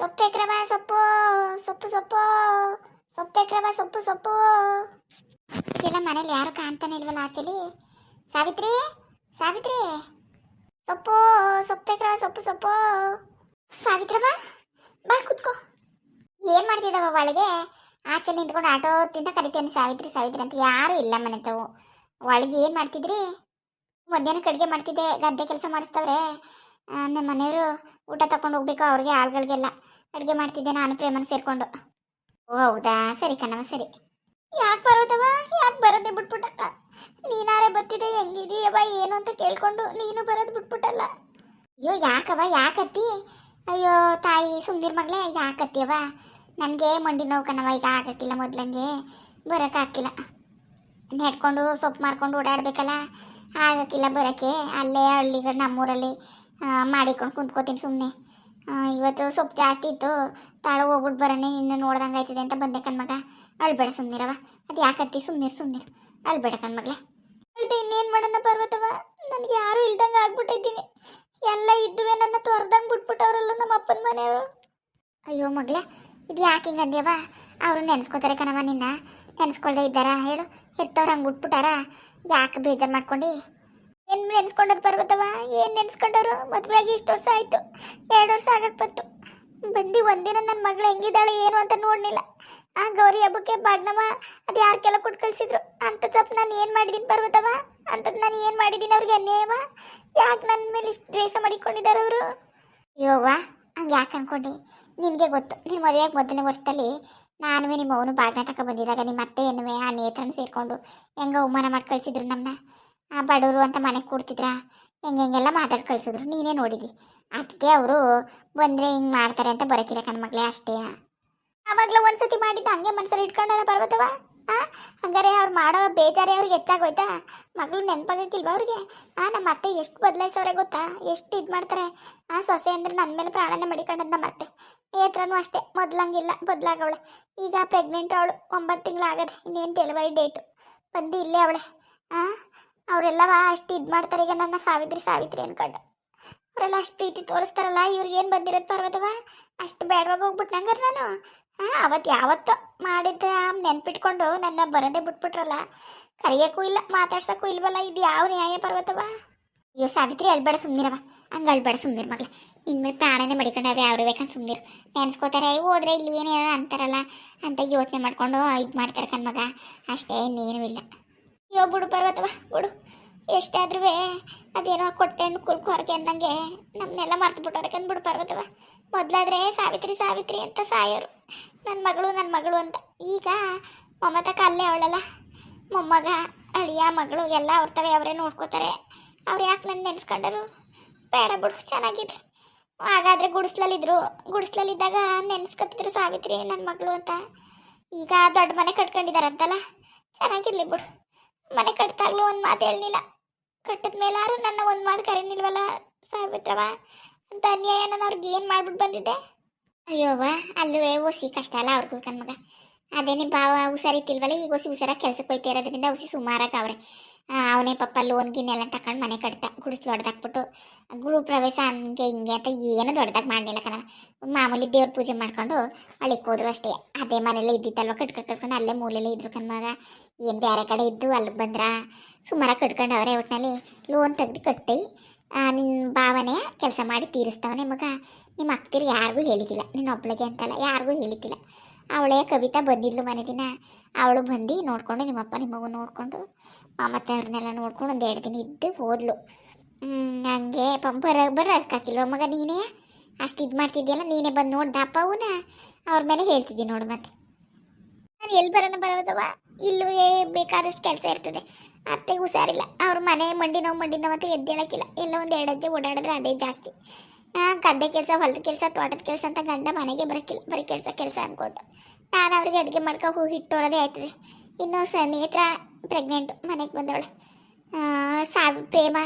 ಸೊಪ್ಪು ಕ್ರಮ, ಸೊಪ್ಪು ಸೊಪ್ಪು ಸೊಪ್ಪು ಸೊಪ್ಪು ಕ್ರಮ, ಸೊಪ್ಪು ಸೊಪ್ಪು. ಇಲ್ಲ ಮನೇಲಿ ಯಾರು ಕಾಣ್ತಾನೆ ಇಲ್ವಲ್ಲ ಆಚಲಿ? ಸಾವಿತ್ರಿ ಸಾವಿತ್ರಿ. ಸೊಪ್ಪು ಸೊಪ್ಪು ಕ್ರಮ, ಸೊಪ್ಪು ಸೊಪ್ಪು. ಸಾವಿತ್ರವ ಬಾ ಕುತ್ಕೋ. ಏನ್ ಮಾಡ್ತಿದ್ದಾವ ಒಳಗೆ ಆಚೆ ನಿಂತ್ಕೊಂಡು ಆಟೋ ತಿಂತ ಕರಿತೇನೆ ಸಾವಿತ್ರಿ ಸಾವಿತ್ರಿ ಅಂತ ಯಾರು ಇಲ್ಲ ಮನೆ ತಾವು ಒಳಗೆ ಏನು ಮಾಡ್ತಿದ್ರಿ? ಮಧ್ಯಾಹ್ನಕ್ಕೆ ಅಡುಗೆ ಮಾಡ್ತಿದ್ದೆ, ಗದ್ದೆ ಕೆಲಸ ಮಾಡಿಸ್ತವ್ರೆ. ನಮ್ಮ ಮನೆಯವರು ಊಟ ತಕೊಂಡು ಹೋಗ್ಬೇಕು, ಅವ್ರಿಗೆ ಆಳುಗಳಿಗೆಲ್ಲ ಅಡುಗೆ ಮಾಡ್ತಿದ್ದೆ ನಾನು ಪ್ರೇಮನ ಸೇರ್ಕೊಂಡು. ಓ, ಹೌದಾ? ಸರಿ ಕಣವ ಸರಿ. ಯಾಕೆ ಬರೋದವ ಯಾಕೆ ಬರೋದೇ ಬಿಟ್ಬಿಟ್ಟಲ್ಲ ನೀನಾರೆ ಬತ್ತಿದೆ ಹೆಂಗಿದೀಯವ ಏನು ಅಂತ ಕೇಳ್ಕೊಂಡು ನೀನು ಬರೋದು ಬಿಟ್ಬಿಟ್ಟಲ್ಲ. ಅಯ್ಯೋ ಯಾಕವ ಯಾಕತ್ತಿ? ಅಯ್ಯೋ, ತಾಯಿ ಸುಂದಿರ್ ಮಗಳೇ ಯಾಕತ್ತಿಯವ ನನಗೆ ಮಂಡಿ ನೋವು ಕಣವ ಈಗ ಆಗಕ್ಕಿಲ್ಲ ಮೊದ್ಲಂಗೆ. ಬರೋಕ್ಕಾಗಿಲ್ಲ ನೆಡ್ಕೊಂಡು ಸೊಪ್ಪು ಮಾರ್ಕೊಂಡು ಓಡಾಡ್ಬೇಕಲ್ಲ? ಆಗಕ್ಕಿಲ್ಲ ಬರೋಕ್ಕೆ. ಅಲ್ಲೇ ಹಳ್ಳಿಗಳು ನಮ್ಮೂರಲ್ಲಿ ಮಾಡಿಕೊಂಡು ಕುಂತ್ಕೋತೀನಿ ಸುಮ್ಮನೆ ಇವತ್ತು ಸೊಪ್ಪು ಜಾಸ್ತಿ ಇತ್ತು. ತಾಳು ಹೋಗ್ಬಿಟ್ಟು ಬರೋಣ ನಿನ್ನ ನೋಡ್ದಂಗೆ ಆಯ್ತದೆ ಅಂತ ಬಂದೆ ಕಣ್ಮಗ. ಅಳ್ಬೇಡ ಸುಮ್ಮನಿರವ ಅದು ಯಾಕತ್ತಿ? ಸುಮ್ಮನಿರು ಸುಮ್ಮನಿರು ಅಳ್ಬೇಡ ಕಣ್ಮಗ್ಳೆ ಅಳ್ದೆ ಇನ್ನೇನು ಮಾಡೋಣ ಪರ್ವತವ ನನಗೆ ಯಾರೂ ಇಲ್ದಂಗೆ ಆಗ್ಬಿಟ್ಟಿದ್ದೀನಿ ಎಲ್ಲ ಇದ್ದುವೆ ನನ್ನ ತೊರ್ದಂಗೆ ಬಿಟ್ಬಿಟ್ಟವರಲ್ಲ ನಮ್ಮ ಅಪ್ಪನ ಮನೆಯವರು. ಅಯ್ಯೋ ಮಗ್ಳೆ ಇದು ಯಾಕೆ ಹಿಂಗೆ ಅಂದ್ಯವ ಅವರು ನೆನ್ಸ್ಕೋತಾರೆ ಕಣವ ನಿನ್ನ. ನೆನೆಸ್ಕೊಳ್ದೆ ಇದ್ದಾರಾ? ಹೇಳು. ಹೆತ್ತವ್ರು ಹಂಗೆ ಬಿಟ್ಬಿಟ್ಟಾರ ಯಾಕೆ ಬೇಜಾರು ಮಾಡ್ಕೊಂಡು? ಏನು ನೆನ್ಸ್ಕೊಂಡದ್ ಪರ್ವತವ ಏನು ನೆನ್ಸ್ಕೊಂಡವ್ರು ಮದುವೆ ಆಗಿ ಇಷ್ಟು ವರ್ಷ ಆಯಿತು. ಎರಡು ವರ್ಷ ಆಗಕ್ಕೆ ಬಂತು. ಬಂದು ಒಂದಿನ ನನ್ನ ಮಗಳು ಹೆಂಗಿದ್ದಾಳೆ, ಏನು ಅಂತ ನೋಡಲಿಲ್ಲ ಆ ಗೌರಿ ಹಬ್ಬಕ್ಕೆ ಬಾಗ್ನಮ್ಮ ಅದು ಕೆಲ ಕೊಟ್ಟು ಕಳ್ಸಿದ್ರು? ಅಂತ ತಪ್ಪು ನಾನು ಏನು ಮಾಡಿದ್ದೀನಿ ಪರ್ವತವ ಅಂಥದ್ದು ನಾನು ಏನು ಮಾಡಿದ್ದೀನಿ ಅವ್ರಿಗೆ ಅನ್ಯಾಯವ ಯಾಕೆ ನನ್ನ ಮೇಲೆ ಇಷ್ಟು ದ್ವೇಷ ಮಾಡಿಕೊಂಡಿದ್ದಾರೆ ಅವರು? ಯೋವ ಹಂಗೆ ಯಾಕೆ ಅನ್ಕೊಂಡಿ? ನಿನಗೆ ಗೊತ್ತು ನಿನ್ನ ಮದುವೆಗೆ ಮೊದಲನೇ ವರ್ಷದಲ್ಲಿ ನಾನು ನಿಮ್ಮ ಅವನು ಬಾಗ್ನ ತಕ ಬಂದಿದ್ದಾಗ ನಿಮ್ಮ ಅತ್ತೆ ಎನ್ನುವೆ ಆ ನೇತ್ರನ ಸೇರಿಕೊಂಡು ಹೆಂಗ ಅವಮಾನ ಮಾಡಿ ಕಳಿಸಿದ್ರು ನಮ್ಮನ್ನ ಬಡವರು ಅಂತ ಮನೆಗೆ ಕೊಡ್ತಿದ್ರಾ? ಹೆಂಗೆ ಹೆಂಗೆಲ್ಲ ಮಾತಾಡಿ ಕಳಿಸಿದ್ರು. ನೀನೇ ನೋಡಿದಿ. ಅದಕ್ಕೆ ಅವರು ಬಂದರೆ ಹಿಂಗೆ ಮಾಡ್ತಾರೆ ಅಂತ ಬರೋಕಿಲ್ಲ ಮಗಳೇ, ಅಷ್ಟೇ. ಆವಾಗಲೇ ಒಂದ್ಸತಿ ಮಾಡಿದ್ದು ಹಂಗೆ ಮನಸ್ಸಲ್ಲಿ ಇಟ್ಕೊಂಡಾರ ಪರ್ವತವ ಆ? ಹಂಗಾರೆ ಅವ್ರು ಮಾಡೋ ಬೇಜಾರೇ ಅವ್ರಿಗೆ ಹೆಚ್ಚಾಗೋಯ್ತಾ? ಮಗಳು ನೆನಪಾಗಕ್ಕಿಲ್ವಾ ಅವ್ರಿಗೆ? ಆ ನಮ್ಮ ಅತ್ತೆ ಎಷ್ಟು ಬದಲಾಯಿಸೋರೆ ಗೊತ್ತಾ? ಎಷ್ಟು ಇದು ಮಾಡ್ತಾರೆ? ಆ, ಸೊಸೆ ಅಂದ್ರೆ ನನ್ನ ಮೇಲೆ ಪ್ರಾಣನೇ ಮಡಿಕೊಂಡದ್ ನಮ್ಮ ಅತ್ತೆ. ನೇತ್ರನೂ ಅಷ್ಟೇ, ಮೊದ್ಲಂಗಿಲ್ಲ, ಬದಲಾಗವಳೆ. ಈಗ ಪ್ರೆಗ್ನೆಂಟ್ ಅವಳು, ಒಂಬತ್ತು ತಿಂಗಳು ಆಗದೆ, ಇನ್ನೇನು ಡೆಲಿವರಿ ಡೇಟು ಬಂದು ಇಲ್ಲೇ ಅವಳೆ. ಆ? ಅವರೆಲ್ಲವ ಅಷ್ಟು ಇದು ಮಾಡ್ತಾರೆ, ಈಗ ನನ್ನ ಸಾವಿತ್ರಿ ಸಾವಿತ್ರಿ ಅನ್ಕೊಂಡು. ಅವರೆಲ್ಲ ಅಷ್ಟು ಪ್ರೀತಿ ತೋರಿಸ್ತಾರಲ್ಲ, ಇವ್ರಿಗೆ ಏನು ಬಂದಿರೋದು ಪರ್ವತವ? ಅಷ್ಟು ಬೇಡವಾಗ ಹೋಗ್ಬಿಟ್ಟು ನಾನು. ಹಾಂ ಅವತ್ತು ಯಾವತ್ತೋ ಮಾಡಿದ್ದ ನೆನ್ಪಿಟ್ಕೊಂಡು ನನ್ನ ಬರೋದೇ ಬಿಟ್ಬಿಟ್ರಲ್ಲ. ಕರೆಯೋಕ್ಕೂ ಇಲ್ಲ, ಮಾತಾಡ್ಸೋಕ್ಕೂ ಇಲ್ವಲ್ಲ, ಇದು ಯಾವ ನ್ಯಾಯ ಪರ್ವತವ? ಅಯ್ಯೋ ಸಾವಿತ್ರಿ, ಅಳ್ಬೇಡ ಸುಮ್ಮನಿರವ ಹಂಗೆ ಅಳ್ಬೇಡ ಸುಮ್ಮನಿರ್ ಮಗಳ. ಇನ್ಮೇಲೆ ಪ್ರಾಣನೇ ಮಡಿಕೊಂಡವ್ರೆ, ಅವ್ರು ಬೇಕಂತ ಸುಮ್ಮನಿರು ನೆನ್ಸ್ಕೋತಾರೆ ಹೋದ್ರೆ ಇಲ್ಲಿ ಏನೇನೋ ಅಂತಾರಲ್ಲ ಅಂತ ಯೋಚನೆ ಮಾಡ್ಕೊಂಡು ಇದು ಮಾಡ್ತಾರೆ ಕಣ್ಮಗ ಅಷ್ಟೇ, ಇನ್ನೇನೂ ಇಲ್ಲ. ಅಯ್ಯೋ, ಬಿಡು ಪರ್ವತವ, ಬಿಡು. ಎಷ್ಟಾದ್ರೂ ಅದೇನೋ ಕೊಟ್ಟೆ ಹಣ್ಣು ಕುಲ್ಕು ಹೊರಗೆ ಅಂದಂಗೆ ನಮ್ಮನ್ನೆಲ್ಲ ಮರ್ತು ಬಿಟ್ಟವ್ರೆ ಬಿಡು ಪರ್ವತವ. ಮೊದಲಾದ್ರೆ ಸಾವಿತ್ರಿ ಸಾವಿತ್ರಿ ಅಂತ ಸಾಯೋರು. ನನ್ನ ಮಗಳು ನನ್ನ ಮಗಳು ಅಂತ. ಈಗ ಮಮತಕ್ಕ ಅಲ್ಲೇ ಅವಳಲ್ಲ. ಮೊಮ್ಮಗ, ಅಳಿಯ, ಮಗಳು ಎಲ್ಲ ಅವ್ರ್ತವೆ, ಅವರೇ ನೋಡ್ಕೋತಾರೆ. ಅವ್ರು ಯಾಕೆ ನನ್ನ ನೆನೆಸ್ಕೊಂಡರು? ಬೇಡ ಬಿಡು ಚೆನ್ನಾಗಿದ್ರು ಹಾಗಾದ್ರೆ ಗುಡಿಸ್ಲಲ್ಲಿದ್ರು, ಗುಡಿಸ್ಲಲ್ಲಿದ್ದಾಗ ನೆನ್ಸ್ಕೊತಿದ್ರು ಸಾವಿತ್ರಿ ನನ್ನ ಮಗಳು ಅಂತ. ಈಗ ದೊಡ್ಡ ಮನೆ ಕಟ್ಕೊಂಡಿದಾರಂತಲ್ಲ? ಚೆನ್ನಾಗಿರ್ಲಿ ಬಿಡು. ಮನೆ ಕಟ್ಟಿದಾಗ್ಲೂ ಒಂದು ಮಾತು ಹೇಳಲಿಲ್ಲ ಕಟ್ಟಿದ ಮೇಲಾರು ನನ್ನ ಒಂದು ಮಾತು ಕರೀನಿಲ್ವಲ್ಲ ಸಾವಿತ್ರವ? ಅಂತ ಅನ್ಯಾಯ ನಾನು ಅವ್ರಿಗೆ ಏನು ಮಾಡ್ಬಿಟ್ಟು ಬಂದಿದ್ದೆ? ಅಯ್ಯೋವ ಅಲ್ಲೂ ಓಸಿ ಕಷ್ಟ ಅಲ್ಲ ಅವ್ರಿಗೂ ಕಣ್ಮಗ. ಅದೇನೇ ಭಾವ ಹುಷಾರಿತ್ತಿಲ್ವಲ್ಲ ಈಗ ಹೊಸಿ ಹುಷಾರ ಕೆಲ್ಸಕ್ಕೆ ಹೋಯ್ತಾ ಇರೋದ್ರಿಂದ ಹುಸಿ ಸುಮಾರಾಗ ಅವನೇ ಪಪ್ಪ ಲೋನ್ ಗಿನ್ನೆಲ್ಲ ತಗೊಂಡು ಮನೆ ಕಟ್ತ ಗುಡಿಸ್ಲು ಹೊಡೆದಾಕ್ಬಿಟ್ಟು ಗುರು ಪ್ರವೇಶ ಹಂಗೆ ಹಿಂಗೆ ಅಂತ ಏನು ದೊಡ್ಡದಾಗಿ ಮಾಡಲಿಲ್ಲ ಕಣ ಮಾಮೂಲಿ ದೇವ್ರ ಪೂಜೆ ಮಾಡ್ಕೊಂಡು ಅಳಿಕ್ ಹೋದ್ರು ಅಷ್ಟೇ. ಅದೇ ಮನೆಯಲ್ಲೇ ಇದ್ದಿತ್ತಲ್ವ, ಕಟ್ಕ ಕಟ್ಕೊಂಡು ಅಲ್ಲೇ ಮೂಲೆಯಲ್ಲೇ ಇದ್ರು ಕಣ್ಮಗ. ಏನು ಬೇರೆ ಕಡೆ ಇದ್ದು ಅಲ್ಲಿಗೆ ಬಂದ್ರ? ಸುಮಾರ ಕಟ್ಕೊಂಡು ಅವರೇ ಒಟ್ಟಿನಲ್ಲಿ ಲೋನ್ ತೆಗೆದು ಕಟ್ಟಿ ನಿನ್ನ ಭಾವನೆ ಕೆಲಸ ಮಾಡಿ ತೀರಿಸ್ತಾವನೆ ಮಗ. ನಿಮ್ಮ ಅಕ್ತಿರು ಯಾರಿಗೂ ಹೇಳಿದ್ದಿಲ್ಲ ನಿನ್ನ ಒಬ್ಳಿಗೆ ಅಂತಲ್ಲ, ಯಾರಿಗೂ ಹೇಳಿದ್ದಿಲ್ಲ. ಅವಳೇ ಕವಿತಾ ಬಂದಿದ್ಲು ಮನೆ ದಿನ. ಅವಳು ಬಂದು ನೋಡಿಕೊಂಡು ನಿಮ್ಮಪ್ಪ ನಿಮ್ಮವ್ವ ನೋಡಿಕೊಂಡು ಮಾಮತ್ತೆ ಅವ್ರನ್ನೆಲ್ಲ ನೋಡ್ಕೊಂಡು ಒಂದು ಎರಡು ದಿನ ಇದ್ದು ಹೋದ್ಲು. ಹಂಗೆ ಪಂಪ ಬರ ಬರೋಕ್ಕಾಗಿಲ್ವ ಮಗ ನೀನೇ? ಅಷ್ಟು ಇದು ಮಾಡ್ತಿದ್ಯಲ್ಲ, ನೀನೇ ಬಂದು ನೋಡ್ದ ಅಪ್ಪ ಅವನ. ಅವ್ರ ಮೇಲೆ ಹೇಳ್ತಿದ್ದೆ ನೋಡು ಮತ್ತೆ. ನಾನು ಎಲ್ಲಿ ಬರೋಣ ಬರೋದವ ಇಲ್ಲೂ ಬೇಕಾದಷ್ಟು ಕೆಲಸ ಇರ್ತದೆ. ಅತ್ತೆಗೆ ಹುಷಾರಿಲ್ಲ. ಅವ್ರ ಮನೆ ಮಂಡಿ ನೋವು ಮಂಡಿ ನೋವು ಅಂತ ಎದ್ದೇಳಕ್ಕಿಲ್ಲ ಎಲ್ಲ ಒಂದು ಎರಡು ಅಜ್ಜೆ ಓಡಾಡಿದ್ರೆ ಅದೇ ಜಾಸ್ತಿ. ಗದ್ದೆ ಕೆಲಸ, ಹೊಲದ ಕೆಲಸ, ತೋಟದ ಕೆಲಸ ಅಂತ ಗಂಡ ಮನೆಗೆ ಬರೋಕ್ಕಿಲ್ಲ ಬರೀ ಕೆಲಸ ಕೆಲಸ ಅಂದ್ಕೊಂಡು ನಾನು ಅವ್ರಿಗೆ ಅಡುಗೆ ಮಾಡ್ಕೊ ಹೂ ಹಿಟ್ಟೋರದೇ ಆಯ್ತದೆ. ಇನ್ನು ಸ ನೇತ್ರ ಪ್ರೆಗ್ನೆಂಟು ಮನೆಗೆ ಬಂದವಳೆ. ಸಾವಿ, ಪ್ರೇಮ,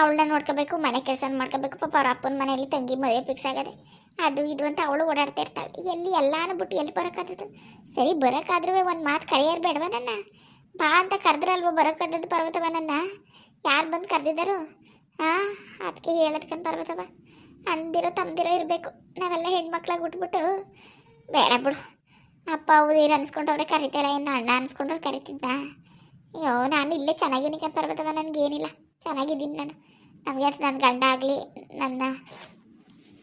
ಅವಳನ್ನ ನೋಡ್ಕೋಬೇಕು, ಮನೆ ಕೆಲಸ ಮಾಡ್ಕೋಬೇಕು. ಪಾಪ ಅವ್ರ ಅಪ್ಪನ ಮನೆಯಲ್ಲಿ ತಂಗಿ ಮದುವೆ ಫಿಕ್ಸ್ ಆಗದೆ. ಅದು ಇದು ಅಂತ ಅವಳು ಓಡಾಡ್ತಾ ಇರ್ತಾಳೆ. ಎಲ್ಲಿ ಎಲ್ಲಾನು ಬಿಟ್ಟು ಎಲ್ಲಿ ಬರೋಕ್ಕಾದದ್ದು ಸರಿ ಬರೋಕ್ಕಾದ್ರೂ ಒಂದು ಮಾತು ಕರೆಯರ್ ಬೇಡವ ನನ್ನ? ಬಾ ಅಂತ ಕರೆದ್ರಲ್ವ ಬರೋಕ್ಕಾದದ್ದು ಪರ್ವತವ ನನ್ನ? ಯಾರು ಬಂದು ಕರೆದಿದ್ದಾರು ಹಾಂ ಅದಕ್ಕೆ ಹೇಳದ್ಕಂತ ಪರ್ವತವ. ಅಂದಿರೋ ತಮ್ಮದಿರೋ ಇರಬೇಕು. ನಾವೆಲ್ಲ ಹೆಣ್ಮಕ್ಳಾಗಿ ಉಟ್ಬಿಟ್ಟು, ಬೇಡ ಬಿಡು. ಅಪ್ಪ ಹೌದಿರ ಅನ್ಸ್ಕೊಂಡವ್ರೆ ಕರಿತಾರ ಏನು ಅಣ್ಣ ಅನ್ಸ್ಕೊಂಡವ್ರು ಕರಿತಿದ್ದ ಅಯ್ಯೋ, ನಾನು ಇಲ್ಲೇ ಚೆನ್ನಾಗಿವ್ನಿಕ ಪರ್ವತವ ನನಗೇನಿಲ್ಲ. ಚೆನ್ನಾಗಿದ್ದೀನಿ ನಾನು. ನಮಗೆ ನನ್ನ ಗಂಡ ಆಗಲಿ, ನನ್ನ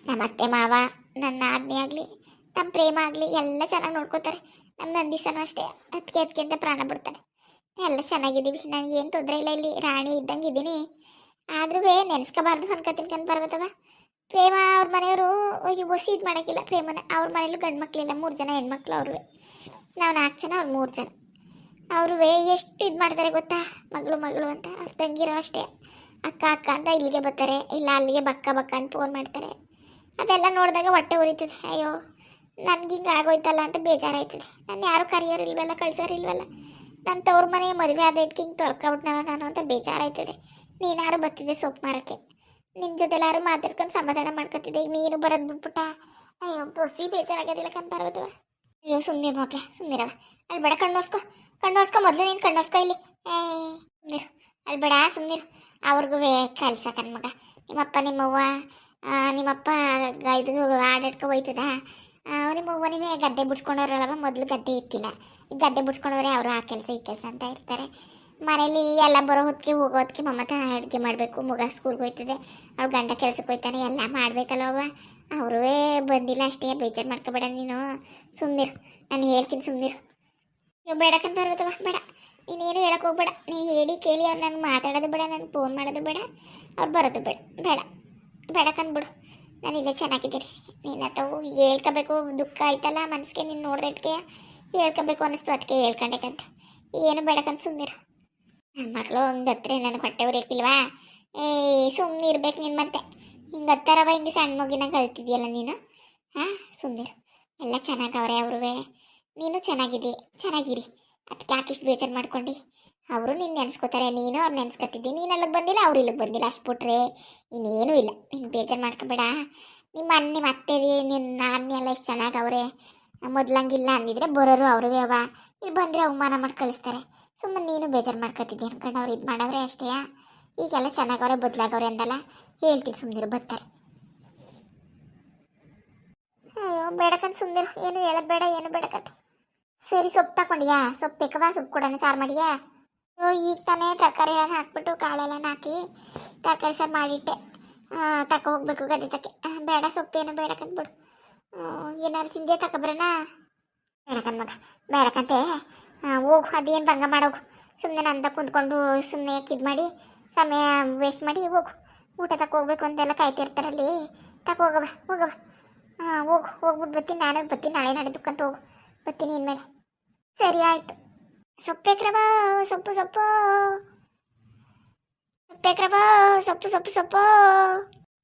ನಮ್ಮ ಅತ್ತೆ ಮಾವ, ನನ್ನ ಆಜ್ಞೆ ಆಗಲಿ, ನಮ್ಮ ಪ್ರೇಮ ಆಗಲಿ, ಎಲ್ಲ ಚೆನ್ನಾಗಿ ನೋಡ್ಕೋತಾರೆ. ನಮ್ಮ ನಂದಿಸನೂ ಅಷ್ಟೇ ಅದಕ್ಕೆ ಅದಕ್ಕೆ ಅಂತ ಪ್ರಾಣ ಬಿಡ್ತಾನೆ. ಎಲ್ಲ ಚೆನ್ನಾಗಿದ್ದೀವಿ ನನಗೆ ಏನು ತೊಂದರೆ ಇಲ್ಲ ಇಲ್ಲಿ, ರಾಣಿ ಇದ್ದಂಗೆ ಇದ್ದೀನಿ. ಆದ್ರೂ ನೆನೆಸ್ಕೋಬಾರ್ದು ಅನ್ಕೋತೀನಿ ಕಣ್ ಪರ್ವತವ ಪ್ರೇಮ ಅವ್ರ ಮನೆಯವರು ಹೊಸಿ ಇದು ಮಾಡೋಕ್ಕಿಲ್ಲ ಪ್ರೇಮನ. ಅವ್ರ ಮನೇಲೂ ಗಂಡು ಮಕ್ಕಳಿಲ್ಲ ಮೂರು ಜನ ಹೆಣ್ಮಕ್ಳು ಅವ್ರುವೆ. ನಾವು ನಾಲ್ಕು ಜನ, ಅವ್ರು ಮೂರು ಜನ. ಅವ್ರುವೆ ಎಷ್ಟು ಇದು ಮಾಡ್ತಾರೆ ಗೊತ್ತಾ? ಮಗಳು ಮಗಳು ಅಂತ. ಅವ್ರ ತಂಗಿರೋ ಅಷ್ಟೇ. ಅಕ್ಕ ಅಕ್ಕ ಅಂತ ಇಲ್ಲಿಗೆ ಬರ್ತಾರೆ. ಇಲ್ಲ, ಅಲ್ಲಿಗೆ ಬಕ್ಕ ಬಕ್ಕ ಅಂತ ಫೋನ್ ಮಾಡ್ತಾರೆ. ಅದೆಲ್ಲ ನೋಡಿದಾಗ ಹೊಟ್ಟೆ ಉರಿತದೆ. ಅಯ್ಯೋ, ನನ್ಗೆ ಹಿಂಗೆ ಆಗೋಯ್ತಲ್ಲ ಅಂತ ಬೇಜಾರಾಯ್ತದೆ. ನಾನು ಯಾರು ಕರೆಯೋರು ಇಲ್ವಲ್ಲ ಕಳ್ಸೋರು ಇಲ್ವಲ್ಲ ನನ್ನ ತವ್ರ ಮನೆ ಮದುವೆ ಆದ ಇಟ್ಕೆ ಹಿಂಗೆ ತೊಳ್ಕೊಬಿಟ್ನಲ್ಲ ನಾನು ಅಂತ ಬೇಜಾರಾಯ್ತದೆ. ನೀನಾರು ಬರ್ತಿದ್ದೆ ಸೊಪ್ಪು ಮಾರಕ್ಕೆ. ನಿನ್ನ ಜೊತೆಲಾರು ಮಾತಾಡ್ಕೊಂಡು ಸಮಾಧಾನ ಮಾಡ್ಕೊತಿದ್ದೆ. ಈಗ ನೀನು ಬರೋದು ಬಿಟ್ಬಿಟ್ಟ. ಅಯ್ಯೋ ಬಸ್ಸಿ ಬೇಜಾರಾಗೋದಿಲ್ಲ ಕಣ್ ಪರ್ವತವ. ಅಯ್ಯೋ ಸುಮ್ಮನೆ ಮಕ್ಳೆ ಸುಮ್ಮನಿರವ ಅಳ್ಬೇಡ ಕಣ್ಣೋಸ್ಕೊ ಕಣ್ಣೋಸ್ಕೊ ಮೊದಲು ನೀನು ಕಣ್ಣೋಸ್ಕೊ ಇಲ್ಲಿ. ಸುಮ್ಮನಿರು ಅಳ್ಬೇಡ ಸುಮ್ಮನಿರು ಅವ್ರಿಗೂ ಕಲ್ಸ ಮಗ. ನಿಮ್ಮಪ್ಪ, ನಿಮ್ಮವ್ವ ನಿಮ್ಮಪ್ಪ ಇದು ಆಡಾಡ್ಕೊ ಹೋಯ್ತದ. ನಿಮ್ಮವ್ವ ನೀವೇ ಗದ್ದೆ ಬಿಡ್ಸ್ಕೊಂಡವ್ರಲ್ಲವ ಮೊದಲು ಗದ್ದೆ ಇತ್ತಿಲ್ಲ ಈಗ ಗದ್ದೆ ಬಿಡ್ಸ್ಕೊಂಡವ್ರೆ ಅವರು ಆ ಕೆಲಸ, ಈ ಕೆಲಸ ಅಂತ ಇರ್ತಾರೆ. ಮನೇಲಿ ಎಲ್ಲ ಬರೋ ಹೊತ್ತಿಗೆ ಹೋಗೋ ಹೊತ್ತಿಗೆ ಮಮ್ಮತ ಅಡುಗೆ ಮಾಡಬೇಕು. ಮಗ ಸ್ಕೂಲ್ಗೆ ಹೋಯ್ತದೆ. ಅವ್ಳು ಗಂಡ ಕೆಲ್ಸಕ್ಕೆ ಹೋಯ್ತಾನೆ. ಎಲ್ಲ ಮಾಡ್ಬೇಕಲ್ಲವ ಅವರೂ ಬಂದಿಲ್ಲ ಅಷ್ಟೇ. ಬೇಜಾರು ಮಾಡ್ಕೋಬೇಡ ನೀನು. ಸುಮ್ಮನಿರು ನಾನು ಹೇಳ್ತೀನಿ ಸುಮ್ಮನಿರು ನೀವು ಬೇಡಕ್ಕಂತ ಬರ್ಬೋದವ ಬೇಡ. ನೀನೇನು ಹೇಳಕ್ಕೆ ಹೋಗ್ಬೇಡ. ನೀನು ಹೇಳಿ ಕೇಳಿ. ಅವ್ರು ನನಗೆ ಮಾತಾಡೋದು ಬೇಡ. ನನಗೆ ಫೋನ್ ಮಾಡೋದು ಬೇಡ. ಅವ್ರು ಬರೋದು ಬೇಡ. ಬೇಡ. ಬೇಡಕ್ಕಂದ್ಬಿಡು ನಾನು ಇಲ್ಲೇ ಚೆನ್ನಾಗಿದ್ದೀನಿ. ನೀನು ಅಥವಾ ಹೇಳ್ಕೋಬೇಕು. ದುಃಖ ಆಯ್ತಲ್ಲ ಮನಸ್ಸಿಗೆ ನೀನು ನೋಡ್ದಟ್ಗೆ ಹೇಳ್ಕೋಬೇಕು ಅನ್ನಿಸ್ತು. ಅದಕ್ಕೆ ಹೇಳ್ಕೊಂಡೇಕಂತ ಏನು ಬೇಡಕ್ಕಂತ ಸುಮ್ಮನಿರು ನನ್ನ ಮಗಳು ಹತ್ರ ನನಗೆ ಹೊಟ್ಟೆ ಉರಿಯಕ್ಕಿಲ್ವಾ ಏಯ್ ಸುಮ್ಮನೆ ಇರ್ಬೇಕು ನೀನು ಮತ್ತೆ. ಹಿಂಗೆ ಹತ್ತಾರವ ಹಿಂಗೆ ಸಣ್ಣ ಮಗಿನ ಕಲ್ತಿದ್ಯಲ್ಲ ನೀನು? ಹಾಂ ಸುಮ್ಮನಿರು ಎಲ್ಲ ಚೆನ್ನಾಗವ್ರೆ ಅವ್ರುವೆ. ನೀನು ಚೆನ್ನಾಗಿದ್ದಿ. ಚೆನ್ನಾಗಿರಿ. ಅದಕ್ಕೆ ಯಾಕೆ ಇಷ್ಟು ಬೇಜಾರು ಮಾಡ್ಕೊಂಡು? ಅವರು ನಿನ್ನ ನೆನೆಸ್ಕೋತಾರೆ. ನೀನು ಅವ್ರು ನೆನೆಸ್ಕೊತಿದ್ದಿ ನೀನು ಅಲ್ಲಿಗೆ ಬಂದಿಲ್ಲ, ಅವ್ರು ಇಲ್ಲಿಗೆ ಬಂದಿಲ್ಲ. ಅಷ್ಟು ಬಿಟ್ರೆ ಇನ್ನೇನೂ ಇಲ್ಲ. ನೀನು ಬೇಜಾರು ಮಾಡ್ಕೊಬೇಡ. ನಿಮ್ಮ ಅನ್ನಿ ನಿಮ್ಮ ಅತ್ತೆ ನಿನ್ನ ಅಣ್ಣ ಎಲ್ಲ ಎಷ್ಟು ಚೆನ್ನಾಗವ್ರೆ ಮೊದ್ಲಂಗಿಲ್ಲ ಅಂದಿದ್ರೆ ಬರೋರು ಅವ್ರವೇ ಅವ. ಇಲ್ಲಿ ಬಂದರೆ ಅವಮಾನ ಮಾಡಿ ಕಳಿಸ್ತಾರೆ. ಸುಮ್ಮನೆ ನೀನು ಬೇಜಾರು ಮಾಡ್ಕೊತಿದ್ದೆ ಅನ್ಕೊಂಡು ಅವ್ರು ಇದು ಮಾಡವ್ರೆ ಅಷ್ಟೇ ಈಗೆಲ್ಲ ಚೆನ್ನಾಗವ್ರೆ, ಬದಲಾಗವ್ರೆ ಅಂದಲ್ಲ? ಹೇಳ್ತೀನಿ ಸುಮ್ಮನಿರು ಬರ್ತಾರೆ. ಅಯ್ಯೋ ಬೇಡಕಂತ ಸುಮ್ಮನಿರು ಏನು ಹೇಳೋದು ಬೇಡ, ಏನು ಬೇಡಕಂತ ಸರಿ, ಸೊಪ್ಪು ತಗೊಂಡಿಯಾ? ಸೊಪ್ಪು ಬೇಕವಾ? ಸೊಪ್ಪು ಕೊಡೋಣ, ಸಾರು ಮಾಡಿಯಾ? ಅಯ್ಯೋ ಈಗ ತಾನೇ ತರಕಾರಿ ಎಲ್ಲ ಹಾಕ್ಬಿಟ್ಟು ಕಾಳೆಲ್ಲ ಹಾಕಿ ತರಕಾರಿ ಸಾರು ಮಾಡಿಟ್ಟೆ. ತಕ ಹೋಗ್ಬೇಕು ಗದ್ದೆ ತಕ್ಕೆ ಬೇಡ ಸೊಪ್ಪೇನು ಬೇಡಕಂತ ಬಿಡು ಏನಾದ್ರು ತಿಂದೆ ತಕೊಬ್ರನಾ ಬೇಡಕನ್ ಮಗ ಬೇಡಕಂತೆ ಹೋಗು ಅದೇನು ಭಂಗ ಮಾಡೋಗು ಸುಮ್ಮನೆ ನಂದ ಕುಂತ್ಕೊಂಡು ಸುಮ್ಮನೆ ಇದು ಮಾಡಿ, ಸಮಯ ವೇಸ್ಟ್ ಮಾಡಿ ಹೋಗು. ಊಟ ತಕ್ಕ ಹೋಗ್ಬೇಕು ಅಂತೆಲ್ಲ ಕಾಯ್ತಿರ್ತಾರಲ್ಲಿ ತಕ ಹೋಗವ ಹೋಗವ ಹಾಂ, ಹೋಗು ಹೋಗ್ಬಿಟ್ಟು ಬರ್ತೀನಿ ನಾನು ಬರ್ತೀನಿ, ನಾಳೆ ನಡೆದಕ್ಕಂತ ಹೋಗು. ಬರ್ತೀನಿ ಇನ್ಮೇಲೆ. ಸರಿ ಆಯಿತು. ಸೊಪ್ಪೆಕ್ರವ, ಸೊಪ್ಪು ಸೊಪ್ಪು. ಸೊಪ್ಪೆಕ್ರವ, ಸೊಪ್ಪು ಸೊಪ್ಪು ಸೊಪ್ಪು.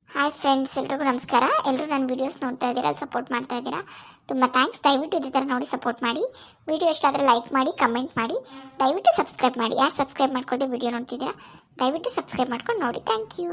ಹಾಯ್ ಫ್ರೆಂಡ್ಸ್ ಎಲ್ರಿಗೂ ನಮಸ್ಕಾರ. ಎಲ್ಲರೂ ನನ್ನ ವೀಡಿಯೋಸ್ ನೋಡ್ತಾ ಇದ್ದೀರಾ ಸಪೋರ್ಟ್ ಮಾಡ್ತಾ ಇದ್ದೀರಾ? ತುಂಬ ಥ್ಯಾಂಕ್ಸ್ ದಯವಿಟ್ಟು ಇದೇ ಥರ ನೋಡಿ ಸಪೋರ್ಟ್ ಮಾಡಿ. ವೀಡಿಯೋ ಇಷ್ಟ ಆದರೆ ಲೈಕ್ ಮಾಡಿ ಕಮೆಂಟ್ ಮಾಡಿ. ದಯವಿಟ್ಟು ಸಬ್ಸ್ಕ್ರೈಬ್ ಮಾಡಿ. ಯಾರು ಸಬ್ಸ್ಕ್ರೈಬ್ ಮಾಡ್ಕೊಳ್ದೆ ವೀಡಿಯೋ ನೋಡ್ತಿದ್ದೀರಾ? ದಯವಿಟ್ಟು ಸಬ್ಸ್ಕ್ರೈಬ್ ಮಾಡ್ಕೊಂಡು ನೋಡಿ. Thank you